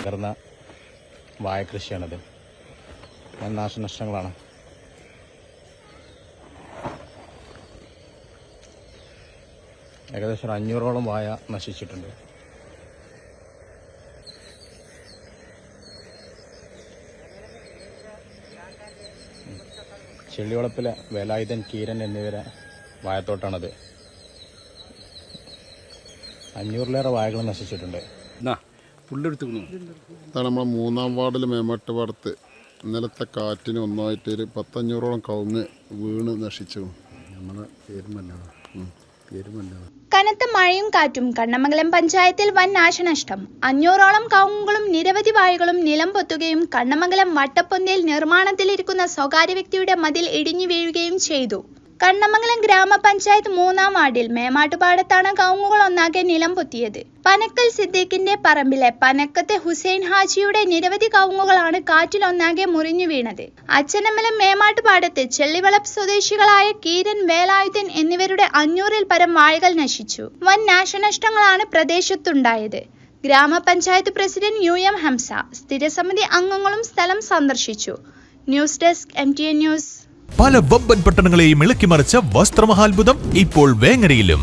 തകർന്ന വായ കൃഷിയാണത്. നാശനഷ്ടങ്ങളാണ്. ഏകദേശം ഒരു അഞ്ഞൂറോളം വായ നശിച്ചിട്ടുണ്ട്. ചെള്ളിവളപ്പിലെ വേലായുധൻ കീരൻ എന്നിവരെ വാഴത്തോട്ടാണത് അഞ്ഞൂറിലേറെ വാഴകൾ നശിച്ചിട്ടുണ്ട്. അതാണ് നമ്മളെ മൂന്നാം വാർഡിൽ മേമട്ട് പാടത്ത് ഇന്നലത്തെ കാറ്റിന് ഒന്നായിട്ട് ഒരു പത്തഞ്ഞൂറോളം കവുങ്ങ് വീണ് നശിച്ചു. നമ്മളെ കനത്ത മഴയും കാറ്റും കണ്ണമംഗലം പഞ്ചായത്തിൽ വൻ നാശനഷ്ടം. അഞ്ഞൂറോളം കവുങ്ങുകളും നിരവധി വാഴകളും നിലം പൊത്തുകയും കണ്ണമംഗലം വട്ടപ്പൊന്തയിൽ നിർമ്മാണത്തിലിരിക്കുന്ന സ്വകാര്യ വ്യക്തിയുടെ മതിൽ ഇടിഞ്ഞു വീഴുകയും ചെയ്തു. കണ്ണമംഗലം ഗ്രാമപഞ്ചായത്ത് മൂന്നാം വാർഡിൽ മേമാട്ടുപാടത്താണ് കൗങ്ങുകൾ ഒന്നാകെ നിലം പൊത്തിയത്. പനക്കൽ സിദ്ദീഖിന്റെ പറമ്പിലെ പനക്കത്തെ ഹുസൈൻ ഹാജിയുടെ നിരവധി കവുങ്ങുകളാണ് കാറ്റിലൊന്നാകെ മുറിഞ്ഞു വീണത്. അച്ഛനമ്മലം മേമാട്ടുപാടത്ത് ചെള്ളിവളപ്പ് സ്വദേശികളായ കീരൻ വേലായുധൻ എന്നിവരുടെ അഞ്ഞൂറിൽ പരം വാഴകൾ നശിച്ചു. വൻ നാശനഷ്ടങ്ങളാണ് പ്രദേശത്തുണ്ടായത്. ഗ്രാമപഞ്ചായത്ത് പ്രസിഡന്റ് യു എം ഹംസ സ്ഥിരസമിതി അംഗങ്ങളും സ്ഥലം സന്ദർശിച്ചു. News desk M T news. പല വമ്പൻ പട്ടണങ്ങളെയും ഇളക്കിമറിച്ച വസ്ത്രമഹാത്ഭുതം ഇപ്പോൾ വേങ്ങരയിലും.